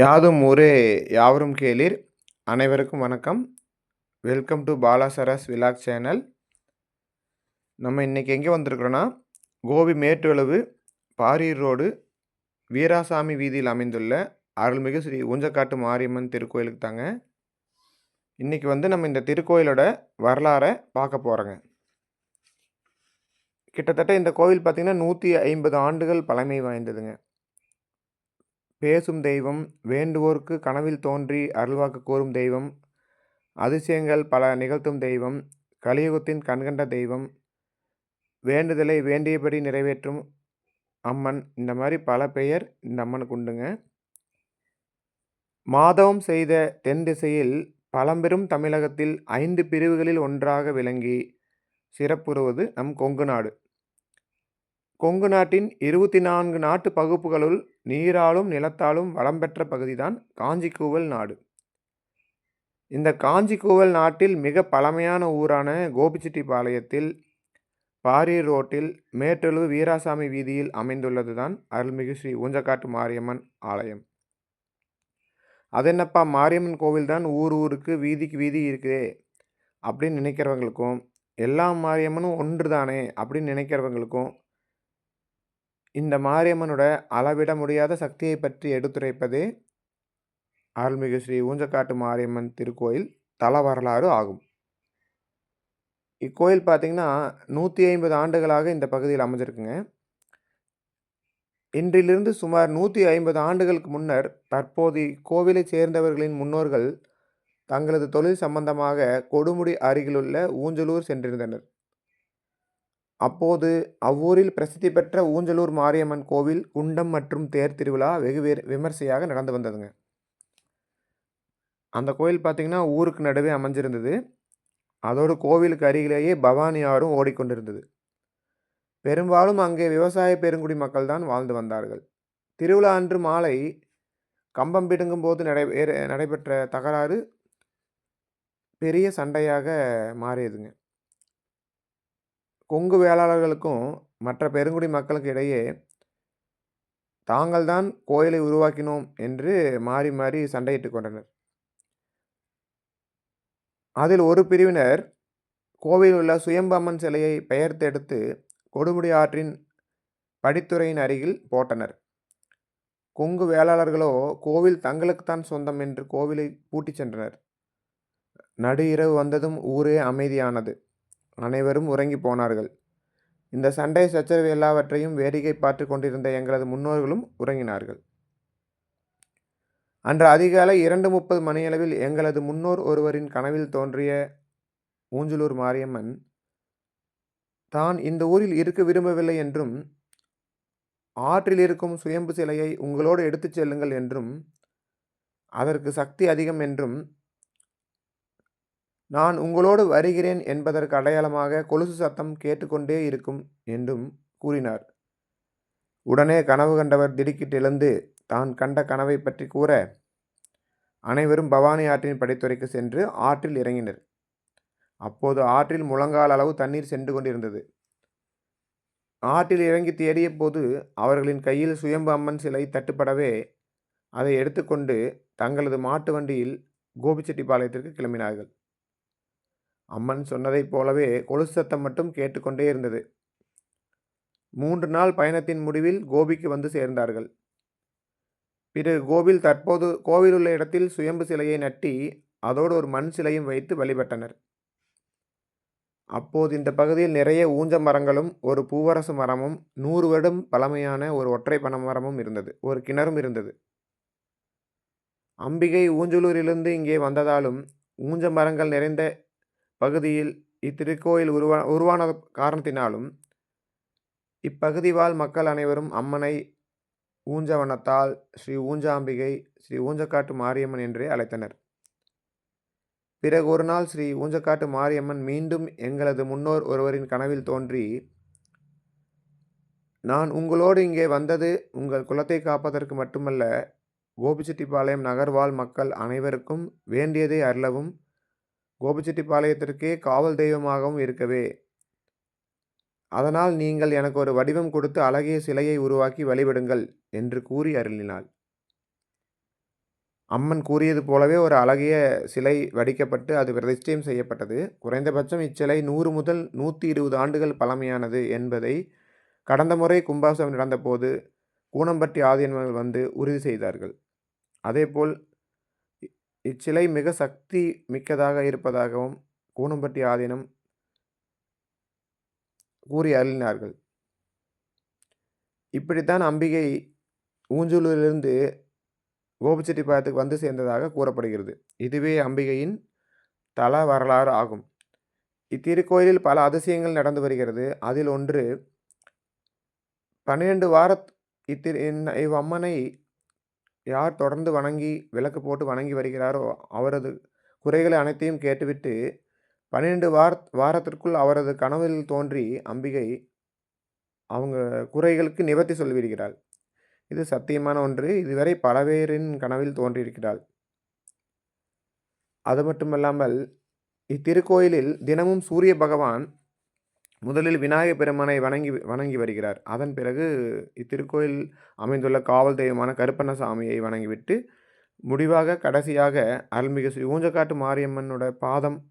யாதும் ஊரே யாவரும் கேளீர். அனைவருக்கும் வணக்கம். வெல்கம் டு பாலாசரஸ் விலாக் சேனல் நம்ம இன்றைக்கி எங்கே வந்திருக்கிறோன்னா கோபி மேட்டுளவு பாரீர் ரோடு வீராசாமி வீதியில் அமைந்துள்ள அருள்மிகு ஸ்ரீ ஊஞ்சக்காட்டு மாரியம்மன் திருக்கோயிலுக்கு தாங்க. இன்றைக்கி வந்து நம்ம இந்த திருக்கோயிலோட வரலாறை பார்க்க போகிறோங்க கிட்டத்தட்ட இந்த கோவில் பார்த்திங்கன்னா நூற்றி ஐம்பது ஆண்டுகள் பழமை வாய்ந்ததுங்க. பேசும் தெய்வம் வேண்டுவோர்க்கு கனவில் தோன்றி அருள்வாக்கு கூறும் தெய்வம் அதிசயங்கள் பல நிகழ்த்தும் தெய்வம் கலியுகத்தின் கண்கண்ட தெய்வம் வேண்டுதலை வேண்டியபடி நிறைவேற்றும் அம்மன். இந்த மாதிரி பல பெயர் இந்த அம்மனுக்கு உண்டுங்க. மாதவம் செய்த தென் திசையில் பழம்பெரும் தமிழகத்தில் ஐந்து பிரிவுகளில் ஒன்றாக விளங்கி சிறப்புறுவது நம் கொங்கு நாடு. கொங்கு நாட்டின் இருபத்தி நான்கு நாட்டு பகுப்புகளுள் நீராலும் நிலத்தாலும் வளம் பெற்ற பகுதிதான் காஞ்சிக்கூவல் நாடு. இந்த காஞ்சிக்கூவல் நாட்டில் மிக பழமையான ஊரான கோபிச்செட்டிப்பாளையத்தில் பாரீர் ரோட்டில் மேட்டலு வீராசாமி வீதியில் அமைந்துள்ளது தான் அருள்மிகு ஸ்ரீ ஊஞ்சக்காட்டு மாரியம்மன் ஆலயம். அதென்னப்பா மாரியம்மன் கோவில் தான் ஊர் ஊருக்கு வீதிக்கு வீதி இருக்குதே அப்படின்னு நினைக்கிறவங்களுக்கும் எல்லா மாரியம்மனும் ஒன்று தானே அப்படின்னு நினைக்கிறவங்களுக்கும் இந்த மாரியம்மனோட அளவிட முடியாத சக்தியை பற்றி எடுத்துரைப்பதே அருள்மிகு ஸ்ரீ ஊஞ்சக்காட்டு மாரியம்மன் திருக்கோயில் தல வரலாறு ஆகும். இக்கோயில் பார்த்திங்கன்னா நூற்றி ஐம்பது ஆண்டுகளாக இந்த பகுதியில் அமைஞ்சிருக்குங்க. இன்றிலிருந்து சுமார் நூற்றி ஐம்பது ஆண்டுகளுக்கு முன்னர் தற்போது இக்கோவிலை சேர்ந்தவர்களின் முன்னோர்கள் தங்களது தொழில் சம்பந்தமாக கொடுமுடி அருகிலுள்ள ஊஞ்சலூர் சென்றிருந்தனர். அப்போது அவ்வூரில் பிரசித்தி பெற்ற ஊஞ்சலூர் மாரியம்மன் கோவில் குண்டம் மற்றும் தேர் திருவிழா வெகு விமர்சையாக நடந்து வந்ததுங்க. அந்த கோயில் பார்த்திங்கன்னா ஊருக்கு நடுவே அமைஞ்சிருந்தது. அதோடு கோவிலுக்கு அருகிலேயே பவானி ஆறும் ஓடிக்கொண்டிருந்தது. பெரும்பாலும் அங்கே விவசாய பெருங்குடி மக்கள் தான் வாழ்ந்து வந்தார்கள். திருவிழா அன்று மாலை கம்பம் பிடுங்கும் போது நடை நடைபெற்ற தகராறு பெரிய சண்டையாக மாறியதுங்க. கொங்கு வேளாளர்களுக்கும் மற்ற பெருங்குடி மக்களுக்கு இடையே தாங்கள்தான் கோயிலை உருவாக்கினோம் என்று மாறி மாறி சண்டையிட்டு கொண்டனர். அதில் ஒரு பிரிவினர் கோவில் உள்ள சுயம்பம்மன் சிலையை பெயர்த்தெடுத்து கொடுமுடி ஆற்றின் படித்துறையின் அருகில் போட்டனர். கொங்கு வேளாளர்களோ கோவில் தங்களுக்குத்தான் சொந்தம் என்று கோவிலை பூட்டிச் சென்றனர். நடு இரவு வந்ததும் ஊரே அமைதியானது. அனைவரும் உறங்கி போனார்கள். இந்த சண்டை சச்சரவு எல்லாவற்றையும் வேடிக்கை பார்த்து கொண்டிருந்த எங்களது முன்னோர்களும் உறங்கினார்கள். அன்று அதிகாலை இரண்டு முப்பது மணியளவில் எங்களது முன்னோர் ஒருவரின் கனவில் தோன்றிய ஊஞ்சலூர் மாரியம்மன் தான் இந்த ஊரில் இருக்க விரும்பவில்லை என்றும் ஆற்றில் இருக்கும் சுயம்பு சிலையை உங்களோடு எடுத்துச் செல்லுங்கள் என்றும் அதற்கு சக்தி அதிகம் என்றும் நான் உங்களோடு வருகிறேன் என்பதற்கு அடையாளமாக கொலுசு சத்தம் கேட்டுக்கொண்டே இருக்கும் என்றும் கூறினார். உடனே கனவு கண்டவர் திடுக்கிட்டு எழுந்து தான் கண்ட கனவை பற்றி கூற அனைவரும் பவானி ஆற்றின் படித்துறைக்கு சென்று ஆற்றில் இறங்கினர். அப்போது ஆற்றில் முழங்கால் அளவு தண்ணீர் சென்று கொண்டிருந்தது. ஆற்றில் இறங்கி தேடிய போது அவர்களின் கையில் சுயம்பு அம்மன் சிலை தட்டுப்படவே அதை எடுத்துக்கொண்டு தங்களது மாட்டு வண்டியில் கோபிச்செட்டிப்பாளையத்திற்கு கிளம்பினார்கள். அம்மன் சொன்னதைப் போலவே கொலுசு சத்தம் மட்டும் கேட்டுக்கொண்டே இருந்தது. மூன்று நாள் பயணத்தின் முடிவில் கோபிக்கு வந்து சேர்ந்தார்கள். பிறகு கோவில் தற்போது கோவில் உள்ள இடத்தில் சுயம்பு சிலையை நட்டி அதோடு ஒரு மண் சிலையும் வைத்து வழிபட்டனர். அப்போது இந்த பகுதியில் நிறைய ஊஞ்ச மரங்களும் ஒரு பூவரசு மரமும் நூறு வருடம் பழமையான ஒரு ஒற்றை பனை மரமும் இருந்தது. ஒரு கிணறும் இருந்தது. அம்பிகை ஊஞ்சலூரிலிருந்து இங்கே வந்ததாலும் ஊஞ்ச மரங்கள் நிறைந்த பகுதியில் இத்திருக்கோயில் உருவா உருவான காரணத்தினாலும் இப்பகுதி வாழ் மக்கள் அனைவரும் அம்மனை ஊஞ்சவனத்தால் ஸ்ரீ ஊஞ்சாம்பிகை ஸ்ரீ ஊஞ்சக்காட்டு மாரியம்மன் என்றே அழைத்தனர். பிறகு ஒரு நாள் ஸ்ரீ ஊஞ்சக்காட்டு மாரியம்மன் மீண்டும் எங்களது முன்னோர் ஒருவரின் கனவில் தோன்றி நான் உங்களோடு இங்கே வந்தது உங்கள் குலத்தை காப்பதற்கு மட்டுமல்ல கோபிச்செட்டிப்பாளையம் நகர்வாழ் மக்கள் அனைவருக்கும் வேண்டியதை அருளவும் கோபிச்செட்டிப்பாளையத்திற்கே காவல் தெய்வமாகவும் இருக்கவே. அதனால் நீங்கள் எனக்கு ஒரு வடிவம் கொடுத்து அழகிய சிலையை உருவாக்கி வழிபடுங்கள் என்று கூறி அருளினாள். அம்மன் கூறியது போலவே ஒரு அழகிய சிலை வடிக்கப்பட்டு அது பிரதிஷ்டையும் செய்யப்பட்டது. குறைந்தபட்சம் இச்சிலை நூறு முதல் நூற்றி இருபது ஆண்டுகள் பழமையானது என்பதை கடந்த முறை கும்பாசம் நடந்தபோது கூனம்பட்டி ஆதியன்மர்கள் வந்து உறுதி செய்தார்கள். அதேபோல் இச்சிலை மிக சக்தி மிக்கதாக இருப்பதாகவும் கூனம்பட்டி ஆதீனம் கூறி அருளினார்கள். இப்படித்தான் அம்பிகை ஊஞ்சலூரிலிருந்து கோபிச்செட்டிப்பாளையத்துக்கு வந்து சேர்ந்ததாக கூறப்படுகிறது. இதுவே அம்பிகையின் தல வரலாறு ஆகும். இத்திருக்கோயிலில் பல அதிசயங்கள் நடந்து வருகிறது. அதில் ஒன்று பன்னிரண்டு வார இத்திரு இவ் இவ்வம்மனை யார் தொடர்ந்து வணங்கி விளக்கு போட்டு வணங்கி வருகிறாரோ அவரது குறைகளை அனைத்தையும் கேட்டுவிட்டு பன்னிரெண்டு வார வாரத்திற்குள் அவரது கனவில் தோன்றி அம்பிகை அவங்க குறைகளுக்கு நிவர்த்தி சொல்லிவிடுகிறாள். இது சத்தியமான ஒன்று. இதுவரை பல பேரின் கனவில் தோன்றியிருக்கிறாள். அது மட்டுமல்லாமல் இத்திருக்கோயிலில் தினமும் சூரிய பகவான் முதலில் விநாயகப் பெருமானை வணங்கி வணங்கி வருகிறார். அதன் பிறகு இத்திருக்கோயில் அமைந்துள்ள காவல் தெய்வமான கருப்பண்ணசாமியை வணங்கிவிட்டு முடிவாக கடைசியாக அருள்மிகு ஸ்ரீ ஊஞ்சக்காட்டு மாரியம்மனோட பாதம்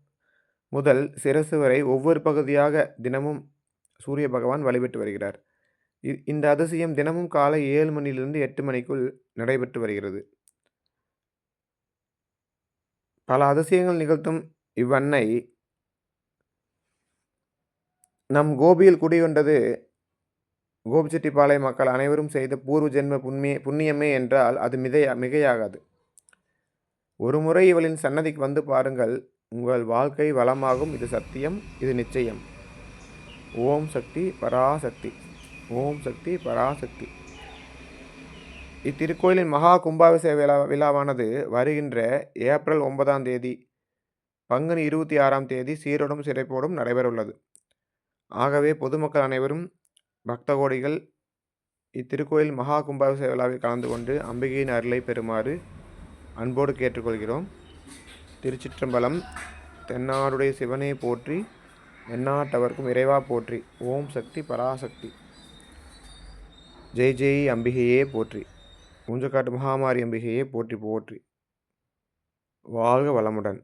முதல் சிரசு வரை ஒவ்வொரு பகுதியாக தினமும் சூரிய பகவான் வழிபட்டு வருகிறார். இ- இந்த அதிசயம் தினமும் காலை ஏழு மணியிலிருந்து எட்டு மணிக்குள் நடைபெற்று வருகிறது. பல அதிசயங்கள் நிகழ்த்தும் இவ்வன்னை நம் கோபியில் குடிகொண்டது கோபிச்செட்டிப்பாளைய மக்கள் அனைவரும் செய்த பூர்வ ஜென்ம புண்ணிய புண்ணியமே என்றால் அது மிதையா மிகையாகாது. ஒரு முறை இவளின் சன்னதிக்கு வந்து பாருங்கள். உங்கள் வாழ்க்கை வளமாகும். இது சத்தியம் இது நிச்சயம். ஓம் சக்தி பராசக்தி. ஓம் சக்தி பராசக்தி. இத்திருக்கோயிலின் மகா கும்பாபிஷேக விழா விழாவானது வருகின்ற ஏப்ரல் ஒன்பதாம் தேதி பங்குனி இருபத்தி ஆறாம் தேதி சீரோடும் சிறைப்போடும் நடைபெறவுள்ளது. ஆகவே பொதுமக்கள் அனைவரும் பக்த கோடிகள் இத்திருக்கோயில் மகா கும்பாபிஷேக விழாவில் கலந்து கொண்டு அம்பிகையின் அருளை பெறுமாறு அன்போடு கேட்டுக்கொள்கிறோம். திருச்சிற்றம்பலம் தென்னாடுடைய சிவனே போற்றி எந்நாட்டவர்க்கும் இறைவா போற்றி. ஓம் சக்தி பராசக்தி. ஜெய் ஜெய் அம்பிகையே போற்றி. ஊஞ்சக்காட்டு மகாமாரி அம்பிகையே போற்றி போற்றி. வாழ்க வளமுடன்.